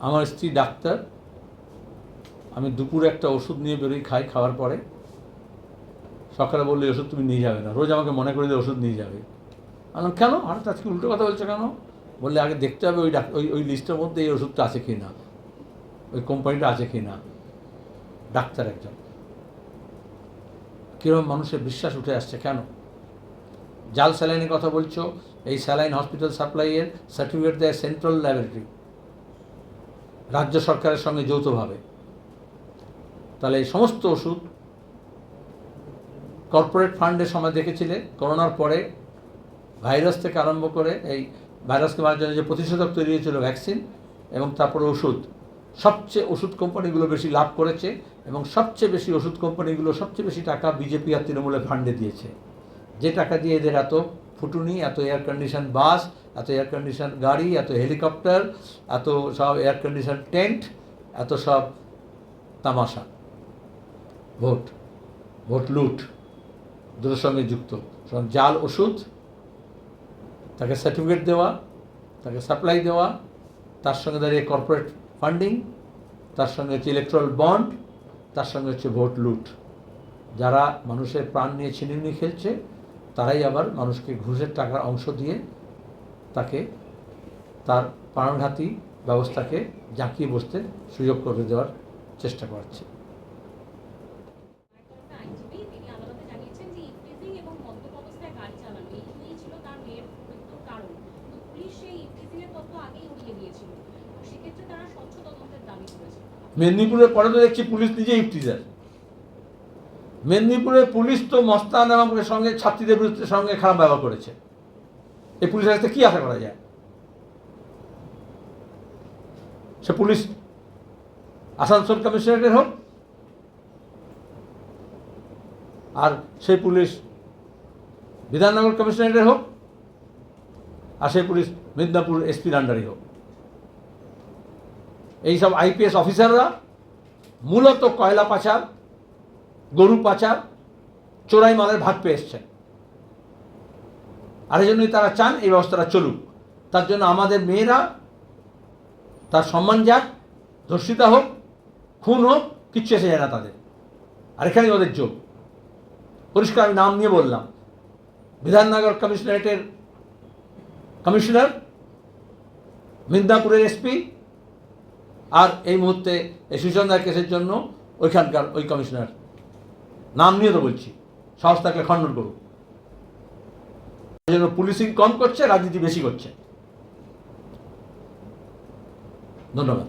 আমার স্ত্রী ডাক্তার। আমি দুপুরে একটা ওষুধ নিয়ে বেরোই, খাই, খাওয়ার পরে। সকালে বললে ওষুধ তুমি নিয়ে যাবে না। রোজ আমাকে মনে করে দিয়ে ওষুধ নিয়ে যাবে। আমি কেন? হঠাৎ আজকে উল্টো কথা বলছো কেন? বললে, আগে দেখতে হবে ওই ডাক- ওই ওই লিস্টের মধ্যে এই ওষুধটা আছে কি না ওই কোম্পানিটা আছে কি না ডাক্তার একজন। কীরকম মানুষের বিশ্বাস উঠে আসছে, কেন? জাল স্যালাইনের কথা বলছো, এই স্যালাইন হসপিটাল সাপ্লাইয়ের সার্টিফিকেট দেয় সেন্ট্রাল ল্যাবরেটরি। রাজ্য সরকারের সঙ্গে যৌথভাবে। তাহলে এই সমস্ত ওষুধ কর্পোরেট ফান্ডের সময় দেখেছিলে, করোনার পরে ভাইরাস থেকে আরম্ভ করে এই ভাইরাসকে মারার জন্য যে প্রতিষেধক তৈরি হয়েছিল ভ্যাকসিন এবং তারপরে ওষুধ, সবচেয়ে ওষুধ কোম্পানিগুলো বেশি লাভ করেছে এবং সবচেয়ে বেশি ওষুধ কোম্পানিগুলো সবচেয়ে বেশি টাকা বিজেপি আর তৃণমূলের ফান্ডে দিয়েছে। যে টাকা দিয়ে এদের এত ফুটুনি, এত এয়ার কন্ডিশন বাস এত এয়ার কন্ডিশন গাড়ি, এত হেলিকপ্টার এত সব এয়ার কন্ডিশন টেন্ট এত সব তামাশা, ভোট ভোট লুট, দুটোর সঙ্গে যুক্ত। জাল ওষুধ, তাকে সার্টিফিকেট দেওয়া, তাকে সাপ্লাই দেওয়া, তার সঙ্গে দাঁড়িয়ে কর্পোরেট ফান্ডিং তার সঙ্গে হচ্ছে ইলেকট্রাল বন্ড তার সঙ্গে হচ্ছে ভোট লুট। যারা মানুষের প্রাণ নিয়ে ছিনিমিনি খেলছে, তারাই আবার মানুষকে ঘুষের টাকার অংশ দিয়ে তাকে তার প্রাণঘাতী ব্যবস্থাকে জাঁকিয়ে বসতে সুযোগ করে দেওয়ার চেষ্টা করছে। মেদিনীপুরের পরে তো দেখছি পুলিশ নিজে ইফটিজার মেদিনীপুরের পুলিশ তো মস্তান এবং সঙ্গে ছাত্রীদের বিরুদ্ধে সঙ্গে খারাপ ব্যবহার করেছে। এই পুলিশের কাছে কী আশা করা যায়? সে পুলিশ আসানসোল কমিশনারেটের হোক, আর সেই পুলিশ বিধাননগর কমিশনারেটের হোক, আর সেই পুলিশ মেদিনীপুর এসপির আন্ডারই হোক। এইসব আইপিএস অফিসাররা মূলত কয়লা পাচার, গরু পাচার, চোরাই মালের ভাগ পেয়ে এসছেন। আর এই জন্যই তারা চান এই ব্যবস্থাটা চলুক। তার জন্য আমাদের মেয়েরা তার সম্মান যাক, ধর্ষিতা হোক, খুন হোক, কিচ্ছু এসে যায় না তাদের। আর এখানেই ওদের যোগ পরিষ্কার আমি নাম নিয়ে বললাম। বিধাননগর কমিশনারেটের কমিশনার মিদনাপুরের এসপি, আর এই মুহূর্তে এই সুচন্দার কেসের জন্য ওইখানকার ওই কমিশনার। নাম নিয়ে তো বলছি। সাহস থাকলে খণ্ডন এই জন্য পুলিশিং কম করছে রাজনীতি বেশি করছে। ধন্যবাদ।